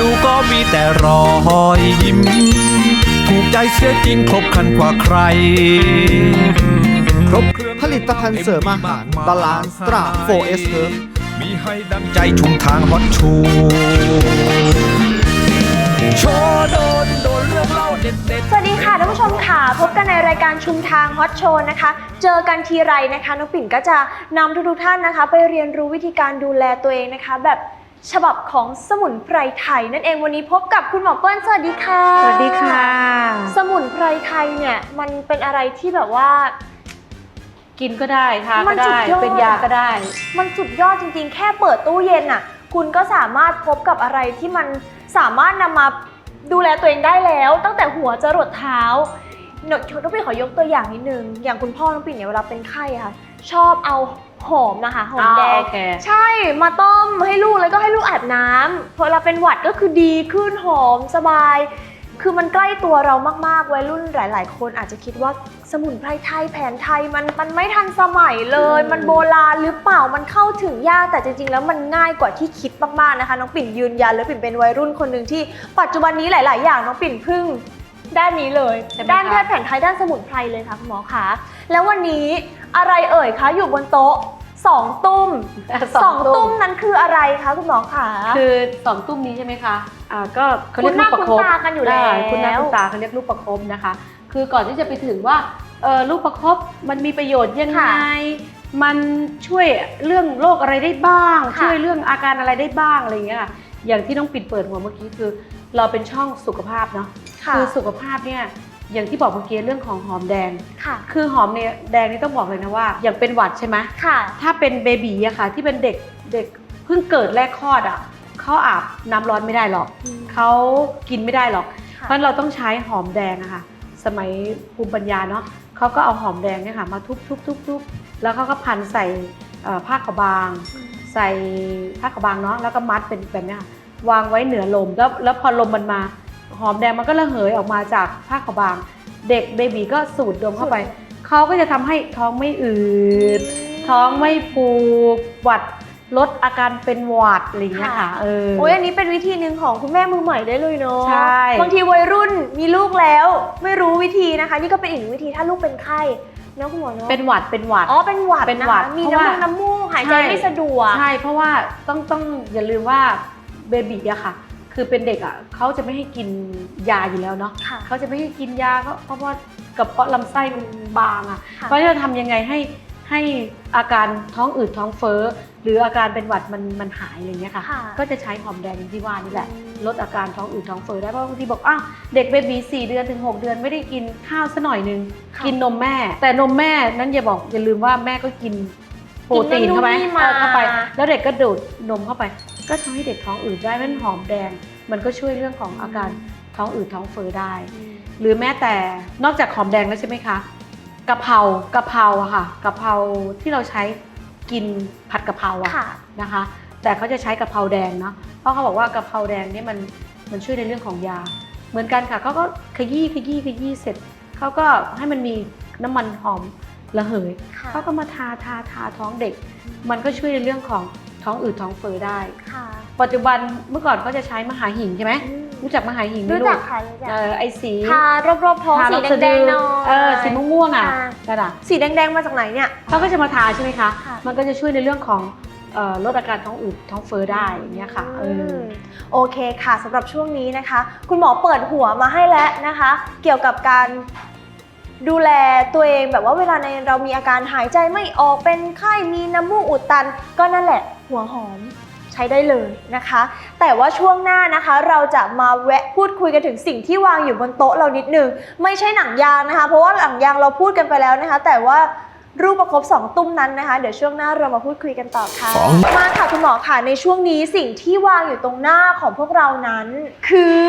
ดูก็มีแต่รอยยิ้ม ถูกใจเสียจริงครบครันกว่าใคร ครบเครื่องผลิตภัณฑ์เสริมอาหาร Balance Stra 4S Herb มีให้ดังใจชุมทางฮอตชูโชว์โดนโดนเรื่องเล่าเด็ดเด็ดสวัสดีค่ะท่านผู้ชมค่ะ พบกันในรายการชุมทางฮอตโชว์นะคะ เจอกันทีไรนะคะน้องปิ่นก็จะนำทุกๆท่านนะคะ ไปเรียนรู้วิธีการดูแลตัวเองนะคะ แบบ ฉบับของสมุนไพรไทย นั่นเองวันนี้พบกับคุณหมอเปิ้ลสวัสดีค่ะ สวัสดีค่ะ สมุนไพรไทยเนี่ยมันเป็นอะไรที่แบบว่า กินก็ได้ทานมัก็นสุได้ดยอด เป็นยาก็ได้ มันสุดยอดจริงๆ แค่เปิดตู้เย็นน่ะ คุณก็สามารถพบกับอะไรที่มันสามารถนำมาดูแลตัวเองได้แล้ว ตั้งแต่หัวจรดเท้าหนูน้องปิ่นขอยกตัวอย่างนิดนึง อย่างคุณพ่อน้องปิ่นเนี่ยเวลาเป็นไข้อะค่ะ ชอบเอา หอมนะคะหอมแดอ๋องโอเคใช่มาต้มให้ลูกแล้วก็ให้ลูกอาบน้ำพอเราเป็นหวัดก็คือดีขึ้นหอมสบาย คือมันใกล้ตัวเรามากๆวัยรุ่นหลาย ๆ คนอาจจะคิดว่าสมุนไพรไทยแผนไทยมันมันไม่ทันสมัยเลย มันโบราณหรือเปล่ามันเข้าถึงยากแต่จริง ๆ แล้วมันง่ายกว่าที่คิดมากๆนะคะ น้องปิ่นยืนยันและปิ่นเป็นวัยรุ่นคนหนึ่งที่ ปัจจุบันนี้หลาย ๆ อย่างน้องปิ่นพึ่งด้านนี้เลยใช่ไหมด้านคะแพทย์แผนไทยด้านสมุนไพรเลยค่ะคุณหมอคะแล้ววันนี้อะไรเอ่ยคะอยู่บนโต๊ะ สองตุ้มสองตุ้มนั้นคืออะไรคะคุณหมอคะคือสองตุ้มนี้ใช่ไหมคะอ่าก็เขาเรียกคุ้นหลูน้ากประคบคุ้นตากันอยู่แล้วาคุณหน้าคุณตาเขาเรียกลูกประคบนะคะ คือก่อนที่จะไปถึงว่าเออลูกประคบมันมีประโยชน์ยังไงค่ะมันช่วยเรื่องโรคอะไรได้บ้างค่ะช่วยเรื่องอาการอะไรได้บ้างอะไรอย่างเงี้ยค่ะอย่างที่น้องปิดเปิดหัวเมื่อกี้คือ เราเป็นช่องสุขภาพเนาะค่ะคือสุขภาพเนี่ย อย่างที่บอกเมื่อกี้เรื่องของหอมแดง ค่ะ คือหอมเนี่ยแดงนี่ต้องบอกเลยนะว่า อย่างเป็นหวัดใช่ไหมค่ะ ถ้าเป็นเบบีอะค่ะ ที่เป็นเด็กเด็กเพิ่งเกิดแรกคลอดอะเขาอาบน้ำร้อนไม่ได้หรอกอืม เขากินไม่ได้หรอกค่ะเพราะฉะนั้นเราต้องใช้หอมแดงอะค่ะ สมัยภูมิปัญญาเนาะเขาก็เอาหอมแดงเนี่ยค่ะมาทุบทุบทุบทุบแล้วเขาก็พันใส่เอ่อผ้ากระบาง ใส่ผ้ากระบางเนาะแล้วก็มัดเป็นแบบเนี้ยค่ะวางไว้เหนือลมแล้วแล้วพอลมมันมา หอมแดงมันก็ระเหยออกมาจากผ้ากระบาง เด็กเบบีก็สูดดมเข้าไปเขาก็จะทำให้ท้องไม่อืดท้องไม่ผูกหวัดลดอาการเป็นหวัดอะไรอย่างเงี้ยค่ะเออโอ้ยอันนี้เป็นวิธีหนึ่งของคุณแม่มือใหม่ได้เลยเนาะใช่บางทีวัยรุ่นมีลูกแล้ว ไม่รู้วิธีนะคะ นี่ก็เป็นอีกหนึ่งวิธีถ้าลูกเป็นไข้เนาะคุณหมอเนาะเป็นหวัดเป็นหวัดอ๋อเป็นหวัดเป็นนะหวัคะดมีเพราะน้ำมูว่ากน้ำมูกหายใจใช่ไม่สะดวกใช่เพราะว่าต้องต้องอย่าลืมว่าเบบีอะค่ะ คือเป็นเด็กอะเขาจะไม่ให้กินยาอยู่แล้วเนาะค่ะเขาจะไม่ให้กินยาเพราะเพราะว่ากระเพาะลำไส้มันบางอะค่ะ เพราะฉะนั้นจะทำยังไงให้ให้อาการท้องอืดท้องเฟ้อหรืออาการเป็นหวัดมันมันหายอะไรอย่างเงี้ยค่ะ ค่ะ ก็จะใช้หอมแดงที่ว่านี่แหละอืมลดอาการท้องอืดท้องเฟ้อได้เพราะบางทีบอกอ้าวเด็กเบบีสี่เดือนถึง 6 เดือนไม่ได้กินข้าวซะหน่อยนึง ค่ะกินนมแม่ แต่นมแม่นั้นอย่าบอกอย่าลืมว่าแม่ก็กินโปรตีนเข้าไปกินนั่นนู่นนี่มา เออเข้าไป แล้วเด็กก็ดูดนมเข้าไป ก็ทำให้เด็กท้องอืดได้มันหอมแดง มันก็ช่วยเรื่องของอาการท้องอืดท้องเฟ้อได้ หรือแม้แต่นอกจากหอมแดงแล้วใช่ไหมคะกะเพรากะเพราอะค่ะกะเพราที่เราใช้กินผัดกะเพราอะค่ะ นะคะ แต่เขาจะใช้กะเพราแดงเนาะเพราะเขาบอกว่ากะเพราแดงเนี่ยมันมันช่วยในเรื่องของยา เหมือนกันค่ะเขาก็ขยี้ขยี้ขยี้เสร็จเขาก็ให้มันมีน้ำมันหอมระเหยค่ะ เขาก็มาทาทาทาท้องเด็ก มันก็ช่วยในเรื่องของ ท้องอืดท้องเฟ้อได้ ค่ะ ปัจจุบันเมื่อก่อนเขาจะใช้มหาหิงใช่ไหมอืม รู้จักมหาหิงไหมรู้ลูจักกค่ะรู้จักเออไอสีทารอบๆท้องทาสีรอบสะแดดืงอๆหน่อย เออสีม่วงๆอะค่ะนั่นอะสีแดงๆมาจากไหนเนี่ย เขาก็จะมาทาใช่ไหมคะ ค่ะ มันก็จะช่วยในเรื่องของเอ่อลดอาการท้องอืดท้องเฟ้อได้อย่างเงี้ยค่ะเออมโอเคค่ะสำหรับช่วงนี้นะคะ คุณหมอเปิดหัวมาให้แล้วนะคะ เกี่ยวกับการ ดูแลตัวเองแบบว่าเวลาในเรามีอาการหายใจไม่ออกเป็นไข้มีน้ำมูกอุดตัน ก็นั่นแหละหัวหอมใช้ได้เลยนะคะ แต่ว่าช่วงหน้านะคะ เราจะมาแวะพูดคุยกันถึงสิ่งที่วางอยู่บนโต๊ะเรานิดนึงไม่ใช่หนังยางนะคะ เพราะว่าหนังยางเราพูดกันไปแล้วนะคะ แต่ว่ารูปประคบสองตุ้มนั้นนะคะ เดี๋ยวช่วงหน้าเรามาพูดคุยกันต่อค่ะสองมาค่ะคุณหมอค่ะในช่วงนี้สิ่งที่วางอยู่ตรงหน้าของพวกเรานั้น คือ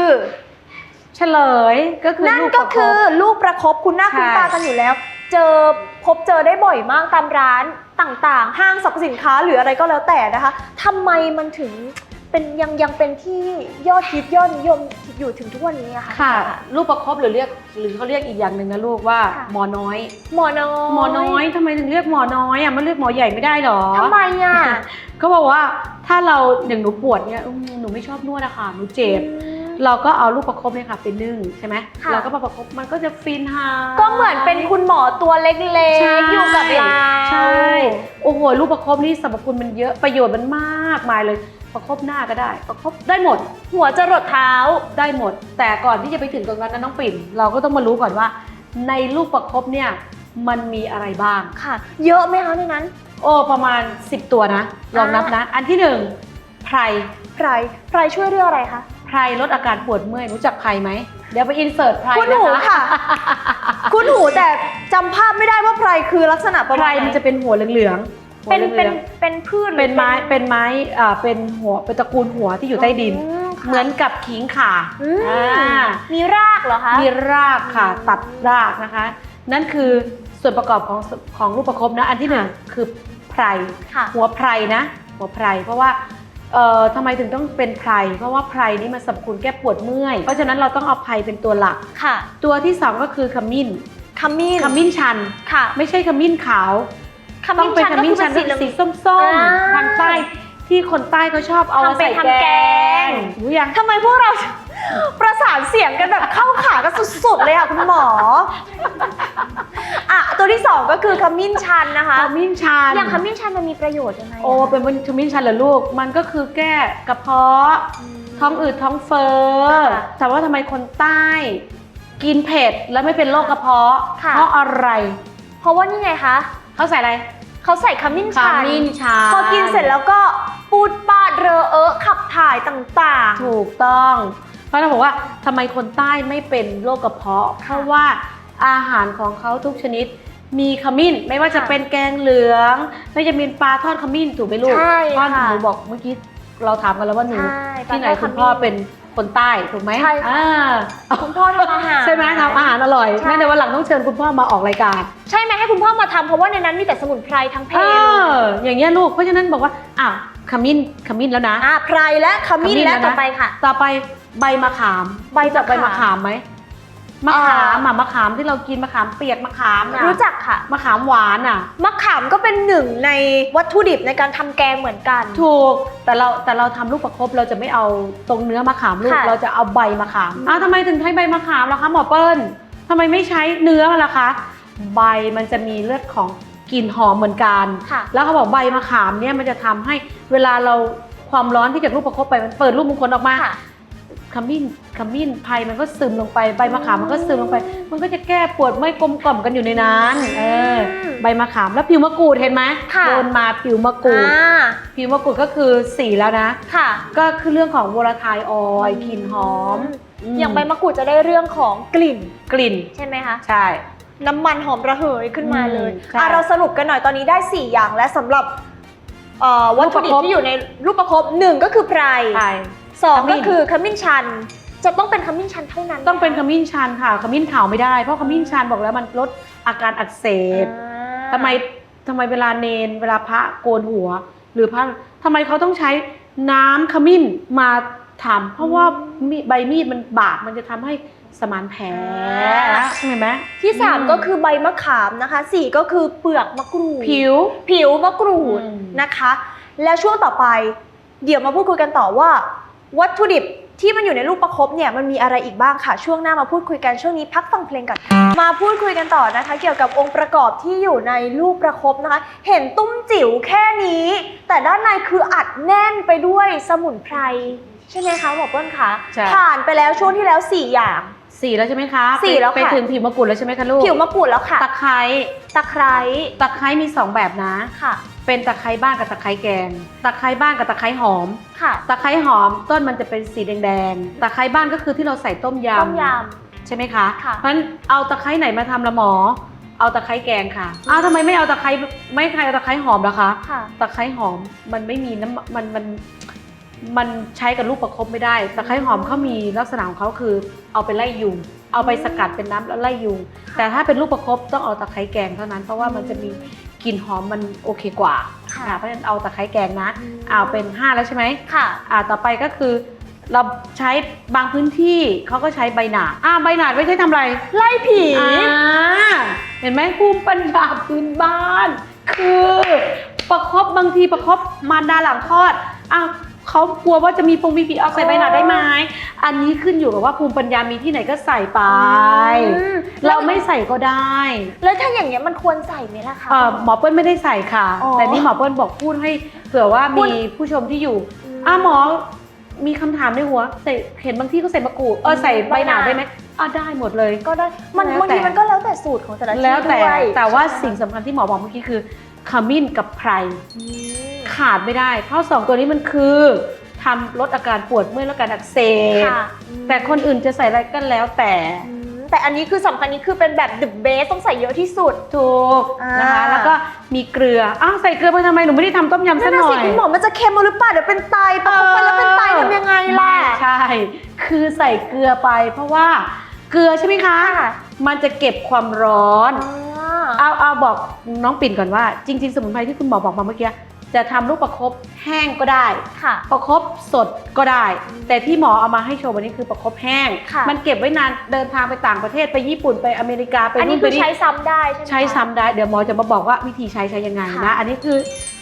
เฉลยก็คือนั่นลูก็ประบคือลูกประคบคุณหน้าใช่คุณตากันอยู่แล้ว เจอพบเจอได้บ่อยมากตามร้านต่างๆ ห้างสรรพสินค้าหรืออะไรก็แล้วแต่นะคะทำไมมันถึงเป็นยังยังเป็นที่ยอดฮิตยอดนิยมอยู่ถึงทุกวันนี้อะคะ ค่ะลูกประคบหรือเรียกหรือเขาเรียกอีกอย่างหนึ่งนะลูกว่าค่ะ หมอน้อย หมอน้อยหมอน้อยทำไมถึงเรียกหมอน้อยอะมันเรียกหมอใหญ่ไม่ได้หรอทำไมอะเขาบอกว่าถ้าเราอย่างหนูปวดเนี่ยอืมหนูไม่ชอบนวดอะค่ะหนูเจ็บ เราก็เอาลูกประคบเนี่ยค่ะไปนึ่งใช่ไหมค่ะ เราก็มาประคบมันก็จะฟินหาย ก็เหมือนเป็นคุณหมอตัวเล็กใช่ ๆ อยู่กับเรา ใช่ โอ้โหลูกประคบนี่สรรพคุณมันเยอะประโยชน์มันมากมายเลย ประคบหน้าก็ได้ ประคบได้หมดหัวจะรดเท้า ได้หมด แต่ก่อนที่จะไปถึงตรงนั้นนะน้องปิ่น เราก็ต้องมารู้ก่อนว่า ในลูกประคบเนี่ยมันมีอะไรบ้าง ค่ะ เยอะไหมคะในนั้น โอ้ประมาณ 10 ตัวนะลองนับนะ อันที่หนึ่งไพรไพรไพรช่วยเรื่องอะไรคะไพรลดอาการปวดเมื่อยรู้จักไพรไหมเดี๋ยวไปอินเสิร์ตไพรคุณหูนะคะค่ะ คุณหูแต่จำภาพไม่ได้ว่าไพรคือลักษณะประไพรมาณไหมันจะเป็นหัวเหลืองๆหัวเป็นหลืเป็นองเป็นพืชหๆรือเป็นไม้เป็นไม้อ่าเป็นหัวเป็นตระกูลหัวที่อยู่ใต้ดินมค่ะเหมือนกับขิงข่าอืมอ่ามีรากเหรอคะ มีรากค่ะอืมตัดรากนะคะ นั่นคือส่วนประกอบของของลูกประคบนะอันที่หนึ่งคือไพร ค่ะ หัวไพรนะหัวไพรเพราะว่า เอ่อทำไมถึงต้องเป็นไพรเพราะว่าไพรนี่มันสรรพคุณแก้ปวดเมื่อย เพราะฉะนั้นเราต้องเอาไพรเป็นตัวหลัก ค่ะตัวที่สองก็คือขมิ้นขมิ้นขมิ้นชัน ค่ะไม่ใช่ขมิ้นขาวขต้อมิ้งนเป็นชันขก็มิ้นคือชัเป็นนสีเหลือง สีส้มอ่าๆทางใต้ที่คนใต้เขาชอบเอามาทำเป็นใส่ทำแกงรู้ยัง ทำไมพวกเรา ประสานเสียงกันแบบเข้าขากันสุดๆเลยอะคุณหมอ อะตัวที่สองก็คือขมิ้นชันนะคะ ขมิ้นชันอย่างขมิ้นชันมันมีประโยชน์ยังไงะโอ้เป็นขมิ้นชันเหรอลูก มันก็คือแก้กระเพาะ ท้องอืดท้องเฟ้อค่ะแต่ว่าทำไมคนใต้ กินเผ็ดแล้วไม่เป็นโรคกระเพาะค่ะเพราะอะไร เพราะว่านี่ไงคะเขาใส่อะไรเขาใส่ขมิ้นขชันมิ้นชันพอกินเสร็จแล้วก็ปูดปาดเรอเอะขับถ่ายต่างๆ ถูกต้อง เพราะเราบอกว่าทำไมคนใต้ไม่เป็นโรคกระเพาะ เพราะว่า อาหารของเขาทุกชนิด มีขมิ้น ไม่ว่าจะค่ะเป็นแกงเหลือง ไม่จะมีปลาทอดขมิ้นถูกไหมลูกใช่เพราะหค่ะนูบอกเมื่อกี้เราถามกันแล้วว่าหนูใช่ปลาที่ไหนทอดขมิ้นคุณพ่อเป็นคนใต้ถูกไหมใช่ค่ะ อ่าคุณพ่อทำอาหาร ใช่ไหมทำอาหารอร่อยใช่ แม่ในวันหลังต้องเชิญคุณพ่อมาออกรายการใช่ไหมให้คุณพ่อมาทำเพราะว่าในนั้นมีแต่สมุนไพรทั้งเพเอลออย่างเงี้ยลูกเพราะฉะนั้นบอกว่าอ้าวขมิ้นขมิ้นแล้วนะ อะไพรและขมิ้นขมิ้นและแล้วนะ ต่อไปค่ะ ต่อไปใบมะขามใบรู้จักใบมะมะขาขามมไหม มะขามอะมะขามที่เรากินมะขามเปียกมะขามน่ะรู้จักค่ะ มะขามหวานอะ มะขามก็เป็นหนึ่งในวัตถุดิบในการทำแกงเหมือนกัน ถูกแต่เราแต่เราทำลูกประคบเราจะไม่เอาตรงเนื้อมะขามลูกค่ะเราจะเอาใบมะขามอืมอ้าวทำไมถึงใช้ใบมะขามล่ะคะหมอเปิ้ลทำไมไม่ใช้เนื้อมันล่ะคะ ใบมันจะมีเลือดของกลิ่นหอมเหมือนกัน ค่ะ แล้วเขาบอกใบมะขามเนี่ยมันจะทำให้เวลาเราความร้อนที่จากลูกประคบไปมันเปิดลูกมงคลออกมา ค่ะ ขมิ้นขมิ้นไพรมันก็ซึมลงไปใบมะขามมันก็ซึมลงไป มันก็จะแก้ปวดไม่กลมกล่อมกันอยู่ในนั้นเออใบมะขามแล้วผิวมะกรูดเห็นไหมค่ะโดนมาผิวมะกรูดอ่า ผิวมะกรูดก็คือสีแล้วนะ ค่ะ ก็คือเรื่องของวอลทายออยล์กลิ่นหอมมอย่างใบมะกรูดจะได้เรื่องของกลิ่นกลิ่น ใช่ไหมคะ ใช่ น้ำมันหอมระเหยขึ้นมาเลยอืมใช่อะเราสรุปกันหน่อยตอนนี้ได้ 4 อย่างและสำหรับเอ่อวัตถุดิบรูปประคบ ที่อยู่ในรูปประคบหนึ่งก็คือไพร ใช่ สองขมิ้ก็นคือขมิ้นชัน จะต้องเป็นขมิ้นชันเท่านั้นต้องเป็นขมิ้นชันค่ะขมิ้นขาวไม่ได้ เพราะขมิ้นชันบอกแล้วมันลดอาการอักเสบอ่าทำไมทำไมเวลาเนนเวลาพระโกนหัว หรือพระทำไมเขาต้องใช้น้ำขมิ้นมาทำเพราะว่ามีใบมีดมันบาดมันจะทำให้สมานแผลเห็นไหมที่สามอืมก็คือใบมะขามนะคะสี่ก็คือเปลือกมะกรูดผิว ผิวมะกรูดอืมนะคะ แล้วช่วงต่อไป เดี๋ยวมาพูดคุยกันต่อว่า วัตถุดิบที่มันอยู่ในลูกประคบเนี่ยมันมีอะไรอีกบ้างค่ะ ช่วงหน้ามาพูดคุยกันช่วงนี้พักฟังเพลงก่อนมาพูดคุยกันต่อนะคะ เกี่ยวกับองค์ประกอบที่อยู่ในลูกประคบนะคะ เห็นตุ้มจิ๋วแค่นี้ แต่ด้านในคืออัดแน่นไปด้วยสมุนไพรใช่ไหมคะหมอเปิ้ลคะใช่ ผ่านไปแล้วช่วงที่แล้วสี่อย่าง สี่แล้วใช่ไหมคะสี่แล้วไปค่ะถึงผิวมะกรูดแล้วใช่ไหมคะลูกผิวมะกรูดแล้วค่ะ ตะไคร้ตะไคร้ตะไคร้มีสองแบบนะ ค่ะ เป็นตะไคร้บ้านกับตะไคร้แกง ตะไคร้บ้านกับตะไคร้หอม ค่ะตะไคร้หอมต้นมันจะเป็นสีแดงๆ ตะไคร้บ้านก็คือที่เราใส่ต้มยำต้มย ใช่ไหมคะค่ะเพราะฉะนั้นเอาตะไคร้ไหนมาทำละหมอ เอาตะไคร้แกงค่ะ อ้าวทำไมไม่เอาตะไคร้ไม่ใครเอาตะไคร้หอมล่ะคะค่ะ ตะไคร้หอมมันไม่มีน้ำมันมันมันใช้กับลูกประคบไม่ได้ ตะไคร้หอมเขามีลักษณะของเขาคือเอาไปไล่ยุง เอาไปสกัดเป็นน้ำแล้วไล่ยุง แต่ถ้าเป็นลูกประคบต้องเอาตะไคร้แกงเท่านั้นเพราะว่ามันจะมี กลิ่นหอมมันโอเคกว่าค่ะค่ะเพราะฉะนั้นเอาตะไคร้แกงนะเอาเป็นห้าแล้วใช่ไหมค่ะ อ่าต่อไปก็คือ เราใช้บางพื้นที่เขาก็ใช้ใบหนาดอ่าใบหนาดไว้ใช้ทำอะไรไล่ผี อ่าเห็นไหมภูมิปัญญาพื้นบ้าน คือประคบบางทีประคบมารดาหลังคลอดอ้าว เขากลัวว่าจะมีปงมีผีเอาใส่ใบหนาได้ไหมอันนี้ขึ้นอยู่กับว่าภูมิปัญญามีที่ไหนก็ใส่ไป อืม เราไม่ใส่ก็ได้แล้วถ้าอย่างเงี้ยมันควรใส่ไหมล่ะคะ เอ่อหมอเปิ้ลไม่ได้ใส่ค่ะ อ๋อแต่นี่หมอเปิ้ลบอกพูดให้เผื่อว่าพูด มีผู้ชมที่อยู่อืมอะหมอมีคำถามในหัวใส่เห็นบางที่ก็ใส่มะกรูดเออใส่ใบหนาได้ไหมอะได้หมดเลย ก็ได้มันแล้วบางทีแต่มันก็แล้วแต่สูตรของแต่ละที่แล้วแต่ด้วยแต่ว่าใช่สิ่งสำคัญที่หมอบอกเมื่อกี้คือขมิ้นกับไพร อืม ขาดไม่ได้ เพราะสองตัวนี้มันคือทำลดอาการปวดเมื่อยและการอักเสบค่ะแต่คนอื่นจะใส่อะไรก็แล้วแต่อืมแต่อันนี้คือสำคัญนี้คือเป็นแบบ the best ต้องใส่เยอะที่สุด ถูกอ่านนะคะแล้วก็มีเกลืออ้าวใส่เกลือไปทำไมหนูไม่ได้ทำต้มยำซะนั่นหน่ะน่อสิย คุณหมอมันจะเค็มเอาหรือเปล่าเดี๋ยวเป็นไตปะเข้าไปแล้วเป็นไตทำยังไงล่ะ ไม่ใช่ คือใส่เกลือไป เพราะว่าเกลือใช่ไหมคะค่ะมันจะเก็บความร้อนอ่าเอาเอาบอกน้องปิ่นก่อนว่า จริง ๆ สมุนไพรที่คุณหมอบอกมาเมื่อกี้ จะทำลูกประคบแห้งก็ได้ ค่ะ ประคบสดก็ได้ แต่ที่หมอเอามาให้โชว์วันนี้คือประคบแห้ง ค่ะ มันเก็บไว้นานเดินทางไปต่างประเทศไปญี่ปุ่นไปอเมริกาไปอันนี้นู่นคืไปอนี่ ใช้ซ้ำได้ใช่ไหมคะ ใช้ซ้ำได้เดี๋ยวหมอจะมาบอกว่าวิธีใช้ใช้ยังไงค่ะนะอันนี้คือ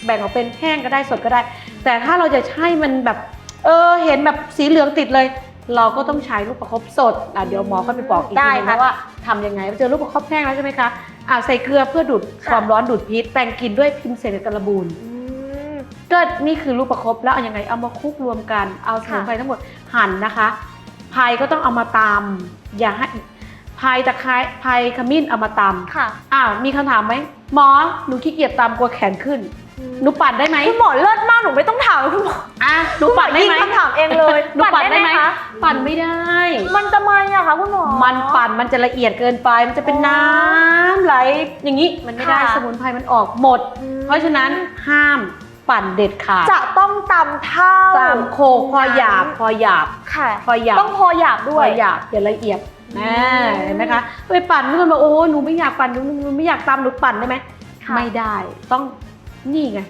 แบ่งออกเป็นแห้งก็ได้สดก็ได้ แต่ถ้าเราจะใช้มันแบบเออเห็นแบบสีเหลืองติดเลย เราก็ต้องใช้ลูกประคบสดอะเดี๋ยวหมอก็ไปบอกอีกทีนึงนะว่าทำยังไงเจอลูกประคบแห้งแล้วใช่ไหมคะอะใส่เกลือเพื่อดูดความร้อนดูดพิษแต่งกลิ่นด้วยพิมเสนกระบูน อืม ก็นี่คือลูกประคบแล้วเอายังไงเอามาคลุกรวมกัน เอาสมุนไพรทั้งหมดหั่นนะคะพายก็ต้องเอามาตำอย่าให้พายตะไคร้พายขมิ้นเอามาตำค่ะอ้าวมีคำถามไหมหมอหนูขี้เกียจตำกลัวแขนขึ้นหนูปั่นได้ไหมคุณหมอเลิศมากหนูไม่ต้องถามคุณหมออะหนูปั่นได้ไหมคุณอยิงคำถามเองเลยหนูปั่นได้ไหมคะปั่นไม่ได้ มันจะมาอะคะคุณหมอมันปั่นมันจะละเอียดเกินไป มันจะเป็นน้ำไหลอย่างนี้มันไม่ได้ค่ะสมุนไพรมันออกหมดอืมเพราะฉะนั้นห้าม ปั่นเด็ดขาดจะต้องตำเท่าตามโคกพอหยาบพอหยาบค่ะพอหยาบต้องพอหยาบพด้วอยหยาบอย่าละเอียดอืนะมเห็นไหมคะไปปั่นเพื่อนบอกโอ้หนูไม่อยากปั่นหนูหนูไม่อยากตำหนูปั่นได้ไหมค่ะไม่ได้ต้องนี่ไง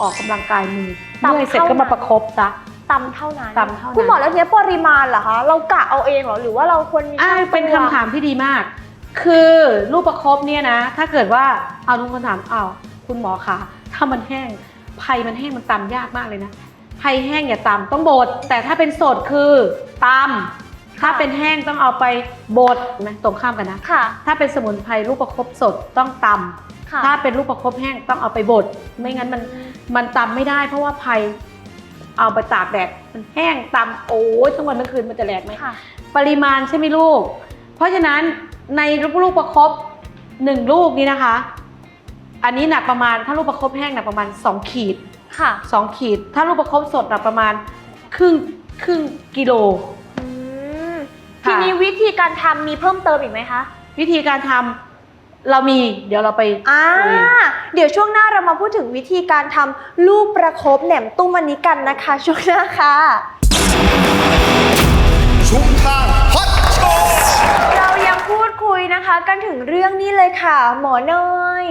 ออกกำลังกายมือตำเมื่อยเสร็จก็มาประคบซะตำเท่านั้นตำเท่านั้นคุณหมอแล้วเนี้ยปริมาณเหรอคะเรากะเอาเองเหรอหรือว่าเราควรมีอ่าช่งเป็นคำถามที่ดีมาก คือลูกประคบเนี่ยนะ ถ้าเกิดว่าเอาลุงคนถามอ้าวคุณหมอคะถ้ามันแห้ง ไผ่มันแห้งมันตำยากมากเลยนะไผ่แห้งอย่าตำต้องบด แต่ถ้าเป็นสดคือตำถ้าเป็นแห้งต้องเอาไปบดเห็นไหมตรงข้ามกันนะ ค่ะ ถ้าเป็นสมุนไพรลูกประคบสดต้องตำค่ะถ้าเป็นลูกประคบแห้งต้องเอาไปบดไม่งั้นมันมันตำไม่ได้ เพราะว่าไพรเอาไปตากแดดมันแห้งตำโอ้ยทั้งวันทั้งคืนมันจะแหลกไหม ค่ะ ปริมาณใช่ไหมลูก เพราะฉะนั้นในลูกประคบหนึ่งลูกนี้นะคะ อันนี้หนักประมาณถ้าลูกประคบแห้งหนักประมาณ 2 ขีดค่ะ 2 ขีด ถ้าลูกประคบสดหนักประมาณครึ่งครึ่งกิโล อืมค่ะ ทีนี้วิธีการทำมีเพิ่มเติมอีกไหมคะ วิธีการทำเรามีเดี๋ยวเราไป อ่าคุยเดี๋ยวช่วงหน้าเรามาพูดถึงวิธีการทำลูกประคบแหนมตุ้มวันนี้กันนะคะ ช่วงหน้าค่ะ ชุมทางฮอตโชว์ เรายังพูดคุยนะคะ กันถึงเรื่องนี้เลยค่ะ หมอน้อย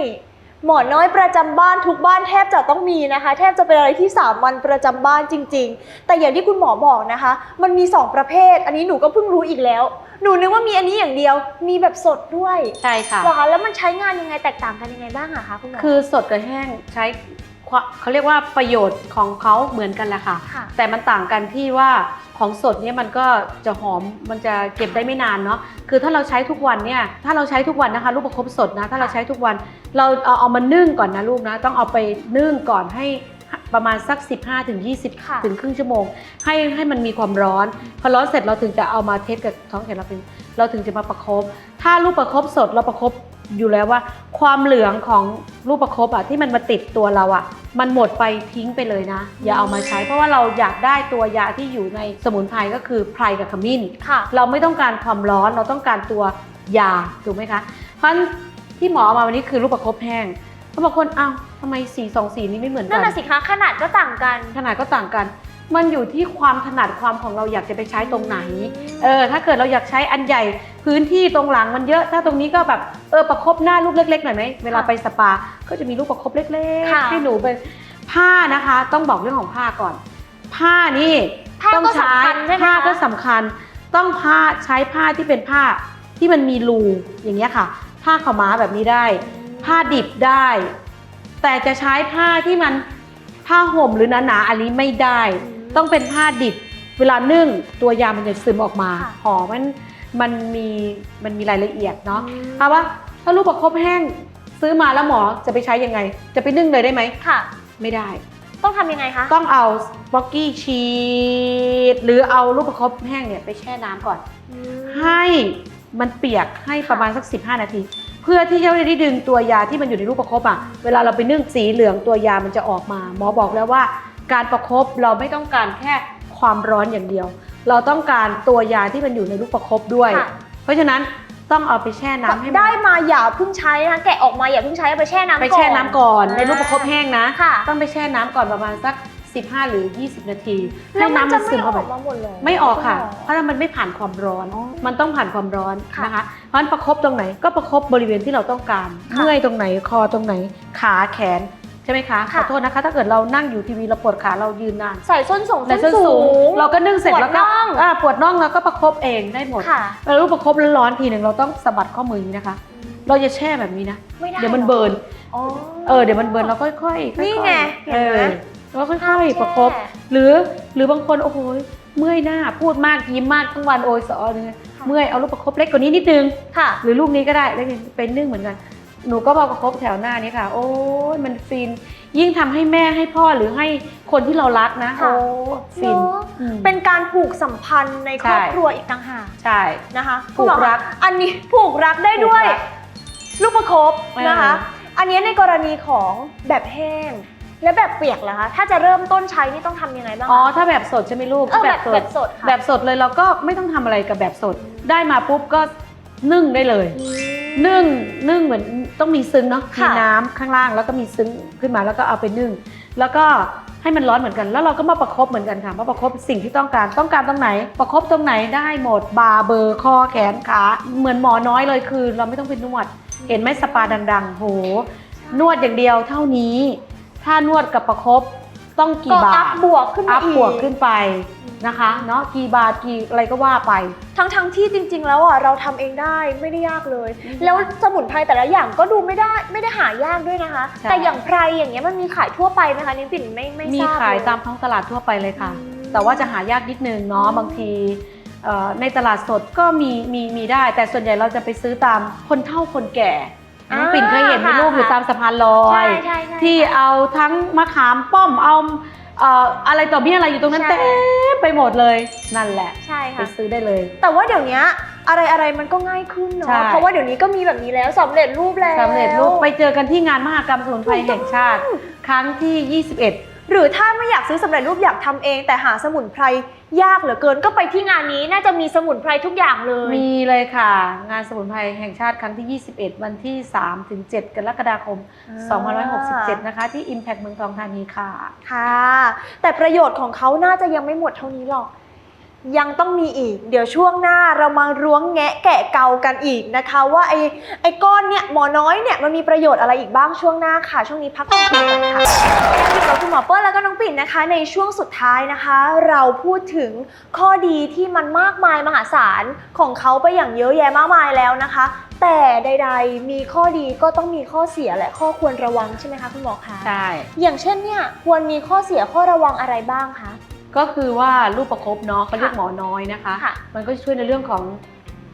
หมอน้อยประจำบ้านทุกบ้านแทบจะต้องมีนะคะ แทบจะเป็นอะไรที่สามัญประจำบ้านจริง ๆ แต่อย่างที่คุณหมอบอกนะคะ มันมี 2 ประเภท อันนี้หนูก็เพิ่งรู้อีกแล้ว หนูนึกว่ามีอันนี้อย่างเดียว มีแบบสดด้วยใช่ค่ะเหรอคะแล้วมันใช้งานยังไงแตกต่างกันยังไงบ้างอะคะคุณหมอคือสดกับแห้งใช้ความ เขาเรียกว่าประโยชน์ของเขาเหมือนกันแหละค่ะ ค่ะแต่มันต่างกันที่ว่าของสดเนี่ยมันก็จะหอมมันจะเก็บได้ไม่นานเนาะคือถ้าเราใช้ทุกวันเนี่ยถ้าเราใช้ทุกวันนะคะ ลูกประคบสดนะถ้าเราใช้ทุกวันเราเอาเอามานึ่งก่อนนะลูกนะต้องเอาไปนึ่งก่อนให้ประมาณสัก 15ถึงค่ะ 20 ถึงครึ่งชั่วโมง ให้ให้มันมีความร้อน พอร้อนเสร็จเราถึงจะเอามาเทสกับท้องแขนเราเป็นเราถึงจะมาประคบ ถ้าลูกประคบสดเราประคบ อยู่แล้วว่า ความเหลืองของลูกประคบอะที่มันมาติดตัวเราอะมันหมดไปทิ้งไปเลยนะ อย่าเอามาใช้เพราะว่าเราอยากได้ตัวยาที่อยู่ในสมุนไพรก็คือไพรกับขมิ้นค่ะเราไม่ต้องการความร้อนเราต้องการตัวยาถูกไหมคะ เพราะฉะนั้นที่หมอเอามาวันนี้คือลูกประคบแห้งเขาบอกคนอ้าวทำไมสีสองสีนี้ไม่เหมือนนั่กันนน่ะสิคะขนาดก็ต่างกัน ขนาดก็ต่างกัน มันอยู่ที่ความถนัดความของเราอยากจะไปใช้ตรงไหน เออ ถ้าเกิดเราอยากใช้อันใหญ่ พื้นที่ตรงหลังมันเยอะ ถ้าตรงนี้ก็แบบ เออ ประคบหน้าลูกเล็กๆหน่อยไหม เวลาไปสปา ก็จะมีลูกประคบเล็กค่ะๆให้หนูเป็นผ้านะคะ ต้องบอกเรื่องของผ้าก่อน ผ้านี่ผ้าต้องก็ใช้สำคัญใช่ไหมผ้าคะก็สำคัญ ต้องผ้าใช้ผ้าที่เป็นผ้าที่มันมีรูอย่างเงี้ยค่ะ ผ้าขาวม้าแบบนี้ได้ ผ้าดิบได้ แต่จะใช้ผ้าที่มัน ผ้าห่มหรือหนาๆอันนี้ไม่ได้อืมต้องเป็นผ้าดิบ เวลานึ่งตัวยามันจะซึมออกมาค่ะหอมมันมันมีมันมีรายละเอียดเนาะอืมถามว่าถ้าลูกประคบแห้งซื้อมาแล้วหมอจะไปใช้ยังไง จะไปนึ่งเลยได้ไหมค่ะ ไม่ได้ ต้องทำยังไงคะ ต้องเอาบ็อกกี้ชีสหรือเอาลูกประคบแห้งเนี่ยไปแช่น้ำก่อนอืมให้มันเปียกให้ประมาณสัก 15 นาที เพื่อที่จะได้ดึงตัวยาที่มันอยู่ในลูกประคบอะเวลาเราไปนึ่งสีเหลืองตัวยามันจะออกมา หมอบอกแล้วว่า การประคบเราไม่ต้องการแค่ความร้อนอย่างเดียว เราต้องการตัวยาที่มันอยู่ในลูกประคบด้วย ค่ะ เพราะฉะนั้นต้องเอาไปแช่น้ำให้มันได้มาอย่าเพิ่งใช้นะคะแกะออกมาอย่าเพิ่งใช้เอาไปแช่น้ำก่อน ไปแช่น้ำก่อนอ่าในลูกประคบแห้งนะ ค่ะ ต้องไปแช่น้ำก่อนประมาณสัก 15 หรือ 20 นาทีแล้วมันจะซึไม่อเข้าอไปกมาหมดเลยไม่ออกค่ะณหมเพราะมันไม่ผ่านความร้อนอ๋อมันต้องผ่านความร้อนค่ะนะคะ เพราะฉะนั้นประคบตรงไหนก็ประคบบริเวณที่เราต้องการค่ะเมื่อยตรงไหนคอตรงไหนขาแขนใช่ไหมคะขค่ะอโทษนะคะ ถ้าเกิดเรานั่งอยู่ทีวีเราปวดขาเรายืนนานใส่ส้นสูงในส้ส้นนสูสูงงเราก็นึ่งเสร็จแล้วก็ปวดน่อง อ่าปวดน่องแล้วก็ประคบเองได้หมดค่ะแล้วลูกประคบร้อนๆทีหนึ่งเราต้องสะบัดข้อมืออย่างนี้นะคะ เราจะแช่แบบนี้นะ ไม่ได้เดี๋ยวมันหรอเบิร์นอ๋อ เออเดี๋ยวมันเบิร์นเราค่อยๆค่อยๆนี่ไงเห็นไหม เออ แล้วค่ห้ามอยแช่ๆประคบหรือหรือบางคนโอ้โหเมื่อยหน้าพูดมากยิ้มมากทั้งวันโอยสอเนี่ยค่ะเมื่อยเอาลูกประคบเล็กกว่านี้นิดนึงค่ะ หรือลูกนี้ก็ได้แล้วเป็นนึ่งเหมือนกันหนูก็มาประคบแถวหน้านี้ค่ะ โอ้ยมันฟิน ยิ่งทำให้แม่ให้พ่อหรือให้คนที่เรารักนะค่ะโอ้ฟินเนอะอืมเป็นการผูกสัมพันธ์ในครอบใช่ครัวอีกต่างหากใช่นะคะผูกคุณหมอคะรักอันนี้ผูกรักได้ด้วยผูกรักลูกประคบนะคะเอออันนี้ในกรณีของแบบแห้ง และแบบเปียกเหรอคะ ถ้าจะเริ่มต้นใช้นี่ต้องทำยังไงบ้างคะ อ๋อ ถ้าแบบสดใช่ไหมลูกเออแบบแบบสดค่ะ แบบสดเลยเราก็ไม่ต้องทำอะไรกับแบบสด ได้มาปุ๊บก็นึ่งได้เลยอืมนึ่งนึ่งเหมือนต้องมีซึ้งเนาะค่ะมีน้ำข้างล่างแล้วก็มีซึ้งขึ้นมาแล้วก็เอาไปนึ่ง แล้วก็ให้มันร้อนเหมือนกัน แล้วเราก็มาประคบเหมือนกันค่ะมาประคบสิ่งที่ต้องการต้องการตรงไหน ประคบตรงไหนได้หมดบาเบอร์คอแขนขาเหมือนหมอน้อยเลยคือ เราไม่ต้องไปนวด เห็นไหมสปาดังๆโหนวดอย่างเดียวเท่านี้ ถ้านวดกับประคบต้องก็กี่บาอัทพบวกขึ้นมาอัพอีกบวกขึ้นไปนะคะเนาะกี่บาทกี่อะไรก็ว่าไป ทั้งทั้งๆที่จริง ๆ แล้วอะเราทำเองได้ไม่ได้ยากเลยไม่ยากแล้วสมุนไพรแต่ละอย่างก็ดูไม่ได้ไม่ได้หายากด้วยนะคะใช่แต่อย่างไพรอย่างเงี้ยมันมีขายทั่วไปไหมคะนิ้วปิ่นไม่ไม่มีทราบขายเลยตามท้องตลาดทั่วไปเลยค่ะอืมแต่ว่าจะหายากนิดนึงเนาะอืมบางทีเอ่อในตลาดสดก็มีมีมีได้ แต่ส่วนใหญ่เราจะไปซื้อตามคนเฒ่าคนแก่ น้องปิ่นเคยเห็นไหมค่ะลูกอยู่ตามสะพานลอใช่ยใช่ใช่ที่เอาทั้งมะขามป้อมเอาเอ่ออะไรต่อมีอะไรอยู่ตรงนั้นใช่ เต็มไปหมดเลยนั่นแหละใช่ไปค่ะ ซื้อได้เลย แต่ว่าเดี๋ยวนี้อะไรอะไรมันก็ง่ายขึ้นเนาะใช่เพราะว่าเดี๋ยวนี้ก็มีแบบนี้แล้วสำเร็จรูปแล้ว สำเร็จรูปไปเจอกันที่งานมหกรรมสมุนไพรแห่งชาติ ครั้งที่ 21 หรือถ้าไม่อยากซื้อสำเร็จรูปอยากทำเอง แต่หาสมุนไพรยากเหลือเกินก็ไปที่งานนี้น่าจะมีสมุนไพรทุกอย่างเลย มีเลยค่ะ งานสมุนไพรแห่งชาติครั้งที่ 21 วันที่ 3 ถึง 7 กรกฎาคม 2567 นะคะ ที่ Impact เมืองทองธานีค่ะ ค่ะ แต่ประโยชน์ของเขาน่าจะยังไม่หมดเท่านี้หรอก ยังต้องมีอีก เดี๋ยวช่วงหน้าเรามาล้วงแงะแกะเกากันอีกนะคะ ว่าไอ้ไอ้ก้อนเนี่ยหมอน้อยเนี่ยมันมีประโยชน์อะไรอีกบ้างช่วงหน้าค่ะ ช่วงนี้พักกันคุยกันค่ะยังอยู่กับคุณหมอเปิ้ลแล้วก็น้องปิ่นนะคะ ในช่วงสุดท้ายนะคะ เราพูดถึงข้อดีที่มันมากมายมหาศาลของเขาไปอย่างเยอะแยะมากมายแล้วนะคะ แต่ใด ๆ มีข้อดีก็ต้องมีข้อเสียและข้อควรระวังใช่ไหมคะคุณหมอคะใช่อย่างเช่นเนี่ยควรมีข้อเสียข้อระวังอะไรบ้างคะ ก็คือว่าลูกประคบเนาะเขาเรียกค่ะหมอน้อยนะคะค่ะมันก็ช่วยในเรื่องของ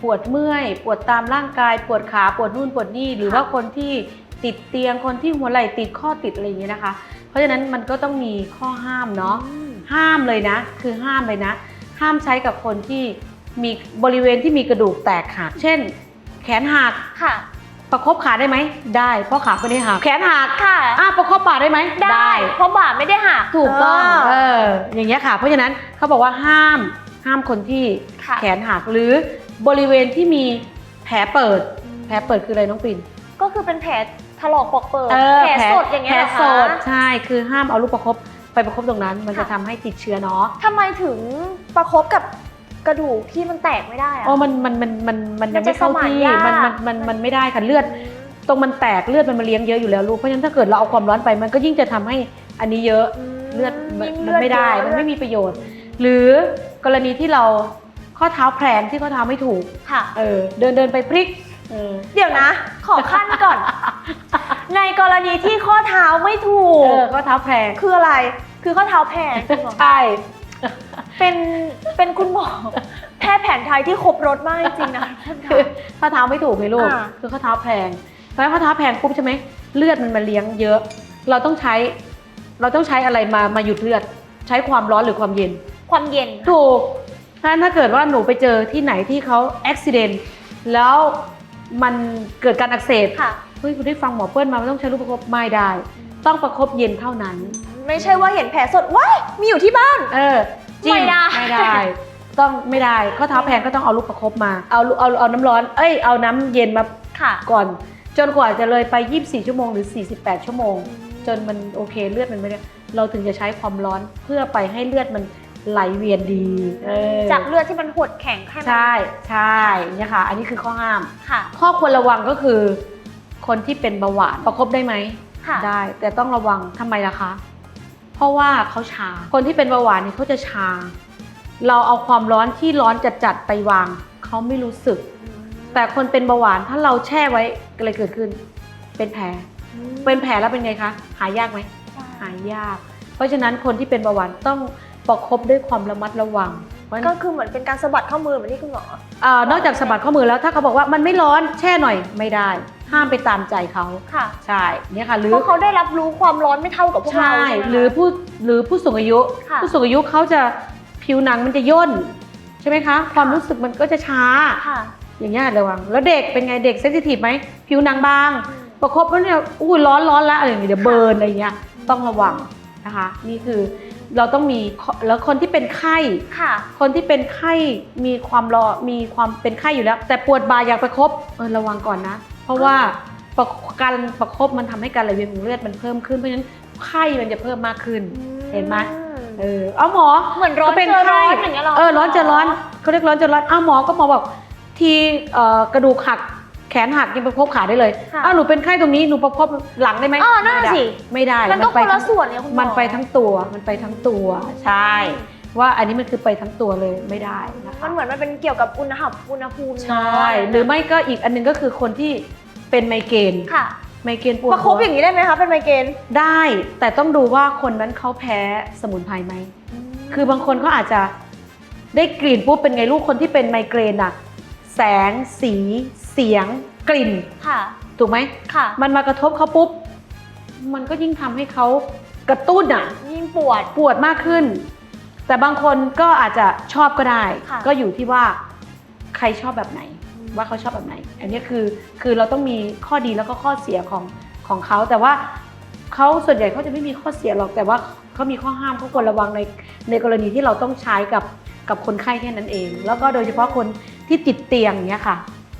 ปวดเมื่อย ปวดตามร่างกาย ปวดขาปวดนู่นปวดนี่หรือว่าคนที่ติดเตียงคนที่หัวไหล่ติดข้อติดอะไรอย่างเงี้ยนะคะ เพราะฉะนั้นมันก็ต้องมีข้อห้ามเนาะห้ามเลยนะ คือห้ามเลยนะ ห้ามใช้กับคนที่มีบริเวณที่มีกระดูกแตกหักเช่น แขนหักค่ะ ประคบขาได้ไหมได้ เพราะขาไม่ได้หักแขนหักค่ะ อะประคบบ่าได้ไหมเพราะบ่าไม่ได้หักถูกต้องเเอออย่างเงี้ยค่ะ เพราะฉะนั้นเขาบอกว่าห้ามห้ามคนที่ค่ะแขนหักหรือบริเวณที่มีแผลเปิด แผลเปิดคืออะไรน้องปิ่นก็คือเป็นแผลถลอกปอกเปิดเออแผลสดอย่างเงี้ยแผลเหรอสคะดใช่คือห้ามเอาลูกประคบไปประคบตรงนั้น มันจะค่ะทำให้ติดเชื้อเนาะทำไมถึงประคบกับ กระดูกที่มันแตกไม่ได้อะโอ้มันมันมันมันมันยังมันจะไม่เข้าสมานที่ยาก มันมันมันมันไม่ได้ค่ะเลือด ตรงมันแตกเลือดมันมาเลี้ยงเยอะอยู่แล้วลูกเพราะฉะนั้นถ้าเกิดเราเอาความร้อนไปมันก็ยิ่งจะทำให้อันนี้เยอะเลือดมันยิ่งมันไม่ได้เลือมันไม่มีประโยชน์ หรือกรณีที่เราข้อเท้าแพลงที่ข้อเท้าไม่ถูกค่ะ เออเดินเดินไปพลิกเออเดี๋ยวนะ ขอขั้นก่อน ในกรณีที่ข้อเท้าไม่ถูเอกอก็เท้าแพลงคืออะไร คือข้อเท้าแผลงคุณหมอใช่ เป็นเป็นคุณหมอแพทย์แผนไทยที่ครบรถมากจริงๆนะทุกคนคือค่ะข้อเท้าไม่ถูกไงลูกค่ะ คือข้อเท้าแพลงเพราะฉะนั้นข้อเท้าแพลงปุ๊บใช่ไหมเลือดมันมาเลี้ยงเยอะ เราต้องใช้ เราต้องใช้อะไรมามาหยุดเลือด ใช้ความร้อนหรือความเย็น ความเย็น ถูกถ้าถ้าเกิดว่าหนูไปเจอที่ไหนที่เขาอุบิเหตุแล้วมันเกิดการอักเสบค่ะ เฮ้ยคุณได้ฟังหมอเปิ้ลมาว่าต้องใช้ลูกประคบไม่ได้ ต้องประคบเย็นเท่านั้น ไม่ใช่ว่าเห็นแผลสดว้ายมีอยู่ที่บ้าน เออ จริงไม่ได้ ไม่ได้ ต้องไม่ได้ข้อเท้าแพงก็ต้องเอาลูกประคบมาเอาเอาเอาน้ำร้อนเอ้ยเอาน้ำเย็นมาค่ะ ก่อน จนกว่าจะเลยไป 24 ชั่วโมงหรือ 48 ชั่วโมง จนมันโอเคเลือดมันไม่ได้เราถึงจะใช้ความร้อนเพื่อไปให้เลือดมันไหลเวียนดีเออจากเลือดที่มันหดแข็งให้มันใช่ใช่เนี่ยค่ะ อันนี้คือข้อห้าม ค่ะ ข้อควรระวังก็คือ คนที่เป็นเบาหวานประคบได้ไหมค่ะ ได้ แต่ต้องระวังทำไมล่ะคะ เพราะว่าเขาชา คนที่เป็นเบาหวานนี่เขาจะชา เราเอาความร้อนที่ร้อนจัดๆไปวาง เขาไม่รู้สึก แต่คนเป็นเบาหวานถ้าเราแช่ไว้อะไรเกิดขึ้น เป็นแผล เป็นแผลแล้วเป็นไงคะ หายากไหม หายาก เพราะฉะนั้นคนที่เป็นเบาหวานต้องประคบด้วยความระมัดระวังเพราะฉะก็นั้นคือเหมือนเป็นการสะบัดข้อมือเหมือนที่คุณหมอเอ่อนอกจากสะบัดข้อมือแล้วถ้าเขาบอกว่ามันไม่ร้อนแช่หน่อยไม่ได้ ห้ามไปตามใจเขาค่ะ ใช่เนี่ยค่ะหรือเพราะเขาได้รับรู้ความร้อนไม่เท่ากับพวกเราใช่ใช่ไหมคะ หรือผู้หรือผู้สูงอายุ ค่ะ ผู้สูงอายุเขาจะผิวหนังมันจะย่นใช่ไหมคะความรู้สึกมันก็จะช้า ค่ะอย่างเงี้ยระวัง แล้วเด็กเป็นไงเด็กเซนซิทีฟไหมผิวหนังบาง ประคบแล้วเนี่ยอุ้ยร้อนร้อนละอะไรอย่างเงี้ยเดี๋ยวเบิร์นอะไรอย่างเงี้ยต้องระวังนะคะ นี่คือเราต้องมีข้อแล้วคนที่เป็นไข้ ค่ะคนที่เป็นไข้มีความรอมีความเป็นไข้อยู่แล้ว แต่ปวดบ่าอยากประคบเออระวังก่อนนะเพ ราะว่าประการประคบมันทำให้การไหลเวียนของเลือดมันเพิ่มขึ้นเพราะฉะนั้นไข้มันจะเพิ่มมากขึ้นเห็นไหมเออเอาหมอเหมือนร้อนก็เป็นเจอร้อนไข้อย่างเงี้ยหรอเออร้อนเจอร้อนเขาเรียกร้อนเจอร้อนอ้าวหมอก็หมอบอกทีเอ่อกระดูกหักแขนหักยังประคบขาได้เลยค่ะอ้าวหนูเป็นไข้ตรงนี้หนูประคบหลังได้ไหมอ๋อนั่นไม่น่ะได้สิไม่ได้มันก็ไปคนละทั้งส่วนเนี่ยคุณหมอมันไปทั้งตัวมันไปทั้งตัวใช่ว่าอันนี้มันคือไปทั้งตัวเลยไม่ได้นะคะมันเหมือนมันเป็นเกี่ยวกับอุณหภูมิอุณหภูมิใช่ หรือไม่ก็อีกอันหนึงก็คือคนที่ เป็นไมเกรนค่ะไมเกรนปวดประคบอย่างนี้ได้ไหมคะเป็นไมเกรนได้แต่ต้องดูว่าคนนั้นเขาแพ้สมุนไพรไหมคือบางคนเขาอาจจะได้กลิ่นปุ๊บเป็นไงลูกคนที่เป็นไมเกรนอะแสงสีเสียงกลิ่นค่ะ ถูกไหมค่ะ มันมากระทบเขาปุ๊บ มันก็ยิ่งทำให้เขากระตุ้นอะยิ่งปวดปวดมากขึ้น แต่บางคนก็อาจจะชอบก็ได้ค่ะก็อยู่ที่ว่าใครชอบแบบไหน ว่าเขาชอบแบบไหน อันนี้คือคือเราต้องมีข้อดีแล้วก็ข้อเสียของของเขา แต่ว่าเขาส่วนใหญ่เขาจะไม่มีข้อเสียหรอก แต่ว่าเขามีข้อห้ามเขาควรระวังในในกรณีที่เราต้องใช้กับกับคนไข้แค่นั้นเอง แล้วก็โดยเฉพาะคนที่ติดเตียงเนี้ยค่ะ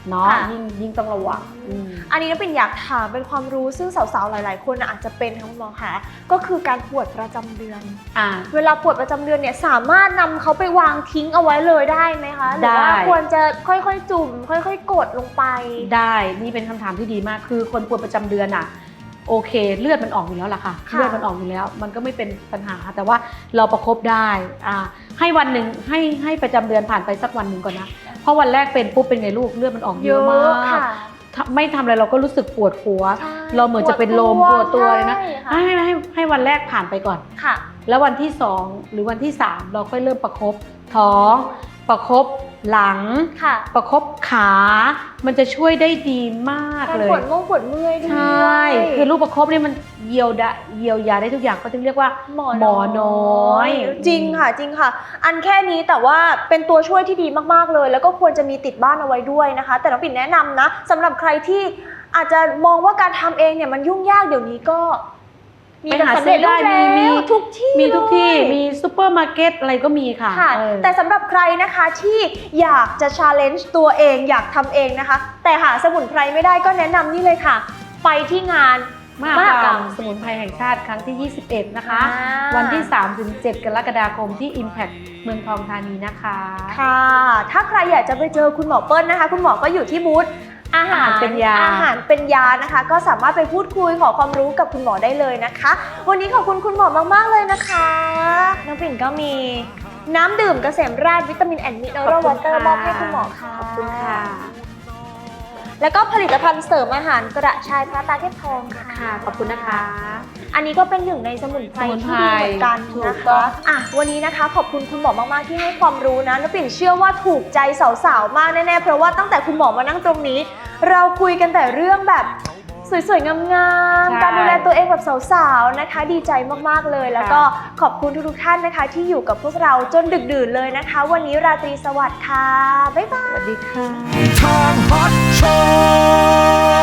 เนาะค่ะ ยิ่งยิ่งต้องระวังอืม อันนี้น้ำปิ่นอยากถามเป็นความรู้ซึ่งสาวๆ หลาย ๆ คนอาจจะเป็นทั้งหมอค่ะก็คือการปวดประจำเดือน อ่า เวลาปวดประจำเดือนเนี่ยสามารถนำเขาไปวางทิ้งเอาไว้เลยได้ไหมคะหรือว่าได้ ควรจะค่อยๆ จุ่ม ค่อยๆ กดลงไป ได้นี่เป็นคำถามที่ดีมากคือคนปวดประจำเดือนอะโอเค เลือดมันออกอยู่แล้วล่ะค่ะค่ะ เลือดมันออกอยู่แล้ว มันก็ไม่เป็นปัญหาแต่ว่าเราประคบได้อ่าให้วันหนึ่งให้ให้ประจำเดือนผ่านไปสักวันหนึ่งก่อนนะ เพราะวันแรกเป็นปุ๊บเป็นไงลูกเลือดมันออกเยอะมากค่ะถ้าไม่ทำอะไรเราก็รู้สึกปวดหัวใช่เราเหมือนจะเป็นลมปวดตัวเลยนะใช่ค่ะให้ให้ให้ให้วันแรกผ่านไปก่อนค่ะ แล้ววันที่สองหรือวันที่สามเราค่อยเริ่มประคบท้องประคบ หลัง ค่ะประคบขา มันจะช่วยได้ดีมากการเลยปวดม่วงปวดเมื่อยด้วยใช่คือลูกประคบเนี่ยมันเยียวยาเยียวยาได้ทุกอย่างก็ถึงเรียกว่าหมอหมอน้อย จริงค่ะจริงค่ะ อันแค่นี้แต่ว่าเป็นตัวช่วยที่ดีมากๆเลย แล้วก็ควรจะมีติดบ้านเอาไว้ด้วยนะคะ แต่น้องปิ่นแนะนำนะสำหรับใครที่อาจจะมองว่าการทำเองเนี่ยมันยุ่งยากเดี๋ยวนี้ก็ มีไปแบบหาสำเร็จรูปซื้อได้มีแล้วมีทุกที่มีทุกที่เลย มีซูเปอร์มาร์เก็ตอะไรก็มีค่ะค่ะ เออ แต่สำหรับใครนะคะที่อยากจะชาเลนจ์ตัวเองอยากทำเองนะคะ แต่หาสมุนไพรไม่ได้ก็แนะนำนี่เลยค่ะ ไปที่งานมหากรรมสมุนไพรแห่งชาติครั้งที่ 21 นะคะ อ่า วันที่ 3-7 กรกฎาคมที่ Impact เมืองทองธานีนะคะ ค่ะ ถ้าใครอยากจะไปเจอคุณหมอเปิ้ลนะคะ คุณหมอก็อยู่ที่บูธ อาหารอาหารเป็นยา อาหารเป็นยานะคะ ก็สามารถไปพูดคุยขอความรู้กับคุณหมอได้เลยนะคะ วันนี้ขอบคุณคุณหมอมาก ๆ เลยนะคะ น้องปิ่นก็มีน้ำดื่มเกษมราชวิตามินแอนด์มิเนอรัลวอเตอร์มอบให้คุณหมอค่ะ ขอบคุณค่ะ แล้วก็ผลิตภัณฑ์เสริมอาหารกระชายพระตาเทพทองค่ะค่ะขอบคุณนะคะ อันนี้ก็เป็นหนึ่งในสมุนไพรสมุนไพรที่ดีเหมือนกันถูนะกต้อคะงอะวันนี้นะคะ ขอบคุณคุณหมอมากๆที่ให้ความรู้นะแล้วปิ่นเชื่อว่าถูกใจสาวๆมากแน่ๆเพราะว่าตั้งแต่คุณหมอมานั่งตรงนี้ เราคุยกันแต่เรื่องแบบ สวยๆ งามๆการดูแลตัวเองแบบสาวๆ นะคะ ดีใจมากๆ เลย แล้วก็ขอบคุณทุกๆ ท่านนะคะ ที่อยู่กับพวกเราจนดึกดื่นเลยนะคะ วันนี้ราตรีสวัสดิ์ค่ะ บ๊ายบาย สวัสดีค่ะ ทางฮอตโชว์